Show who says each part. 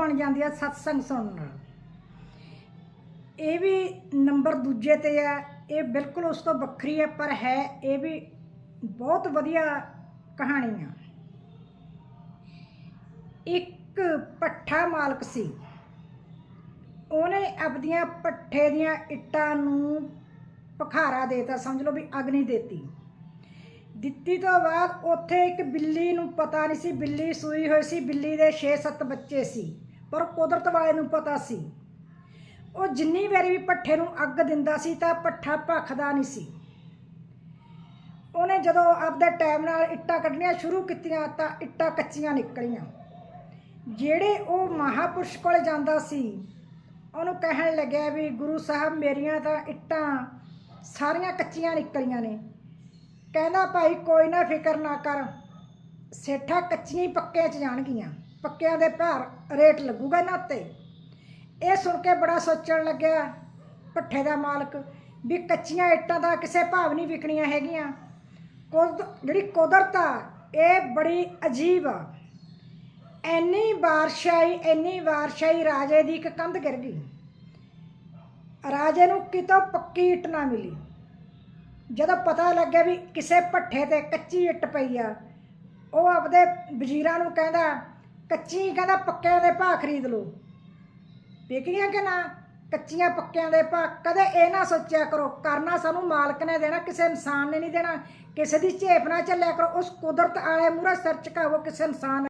Speaker 1: ਬਣ ਜਾਂਦੀ ਆ ਸਤਸੰਗ ਸੁਣਨ ਨਾਲ। ਇਹ ਵੀ ਨੰਬਰ ਦੂਜੇ ਤੇ ਹੈ ਇਹ ਬਿਲਕੁਲ ਉਸ ਤੋਂ ਵੱਖਰੀ ਹੈ, ਪਰ ਹੈ ਇਹ ਵੀ ਬਹੁਤ ਵਧੀਆ ਕਹਾਣੀ ਆ। ਇੱਕ ਪੱਠਾ ਮਾਲਕ ਸੀ। ਉਹਨੇ ਆਪਦੀਆਂ ਪੱਠੇ ਦੀਆਂ ਇੱਟਾਂ ਨੂੰ ਪਖਾਰਾ ਦੇਤਾ, ਸਮਝ ਲਓ ਵੀ ਅਗਨੀ ਦੇਤੀ। ਦਿੱਤੀ ਤੋਂ ਬਾਅਦ ਉੱਥੇ ਇੱਕ ਬਿੱਲੀ ਨੂੰ ਪਤਾ ਨਹੀਂ ਸੀ, ਬਿੱਲੀ ਸੂਈ ਹੋਈ ਸੀ, ਬਿੱਲੀ ਦੇ 6-7 ਬੱਚੇ ਸੀ। ਪਰ ਕੁਦਰਤ ਵਾਲੇ ਨੂੰ ਪਤਾ ਸੀ। ਉਹ ਜਿੰਨੀ ਵਾਰੀ ਵੀ ਪੱਠੇ ਨੂੰ ਅੱਗ ਦਿੰਦਾ ਸੀ ਤਾਂ ਪੱਠਾ ਭਖਦਾ ਨਹੀਂ ਸੀ। ਉਹਨੇ ਜਦੋਂ ਆਪਦੇ ਟਾਈਮ ਨਾਲ ਇੱਟਾਂ ਕੱਢਣੀਆਂ ਸ਼ੁਰੂ ਕੀਤੀਆਂ ਤਾਂ ਇੱਟਾਂ ਕੱਚੀਆਂ ਨਿਕਲੀਆਂ। ਜਿਹੜੇ ਉਹ ਮਹਾਪੁਰਸ਼ ਕੋਲ ਜਾਂਦਾ ਸੀ, ਉਹਨੂੰ ਕਹਿਣ ਲੱਗਿਆ ਵੀ ਗੁਰੂ ਸਾਹਿਬ ਮੇਰੀਆਂ ਤਾਂ ਇੱਟਾਂ ਸਾਰੀਆਂ ਕੱਚੀਆਂ ਨਿਕਲੀਆਂ ਨੇ। ਕਹਿੰਦਾ, ਭਾਈ, ਕੋਈ ਨਾ ਫਿਕਰ ਨਾ ਕਰ। ਸੇਠਾ ਕੱਚੀਆਂ ਹੀ ਪੱਕਿਆਂ 'ਚ ਜਾਣਗੀਆਂ। ਪੱਕਿਆਂ ਦੇ ਭਾਰ ਰੇਟ ਲੱਗੂਗਾ ਇਹਨਾਂ ਉੱਤੇ। ਇਹ ਸੁਣ ਕੇ ਬੜਾ ਸੋਚਣ ਲੱਗਿਆ ਭੱਠੇ ਦਾ ਮਾਲਕ ਵੀ ਕੱਚੀਆਂ ਇੱਟਾਂ ਦਾ ਕਿਸੇ ਭਾਵ ਨਹੀਂ ਵਿਕਣੀਆਂ ਹੈਗੀਆਂ। ਕੁਦ, ਜਿਹੜੀ ਕੁਦਰਤ ਆ, ਇਹ ਬੜੀ ਅਜੀਬ ਆ। ਐਨੀ ਬਾਰਿਸ਼ ਆਈ ਐਨੀ ਬਾਰਿਸ਼ ਆਈ ਰਾਜੇ ਦੀ ਇੱਕ ਕੰਧ ਗਿਰ ਗਈ। ਰਾਜੇ ਨੂੰ ਕਿਤੋਂ ਪੱਕੀ ਇੱਟ ਨਾ ਮਿਲੀ। ਜਦੋਂ ਪਤਾ ਲੱਗਿਆ ਵੀ ਕਿਸੇ ਭੱਠੇ ਤੇ ਕੱਚੀ ਇੱਟ ਪਈ ਆ, ਉਹ ਆਪਦੇ ਵਜ਼ੀਰਾਂ ਨੂੰ ਕਹਿੰਦਾ ਕੱਚੀ ਕਹਿੰਦਾ ਪੱਕਿਆਂ ਦੇ ਭਾਅ ਖਰੀਦ ਲਓ। ਵਿਕੀਆਂ ਕਿ ਨਾ? ਕੱਚੀਆਂ ਪੱਕਿਆਂ ਦੇ ਭਾਅ ਕਦੇ ਇਹ ਨਾ ਸੋਚਿਆ ਕਰੋ, ਕਰਨਾ ਸਾਨੂੰ ਮਾਲਕ ਨੇ ਦੇਣਾ, ਕਿਸੇ ਇਨਸਾਨ ਨੇ ਨਹੀਂ ਦੇਣਾ। ਕਿਸੇ ਦੀ ਝੇਪ ਨਾ ਚੱਲਿਆ ਕਰੋ, ਉਸ ਕੁਦਰਤ ਵਾਲੇ ਮੂਹਰੇ ਸਿਰ ਝੁਕਾਵੋ, ਕਿਸੇ ਇਨਸਾਨ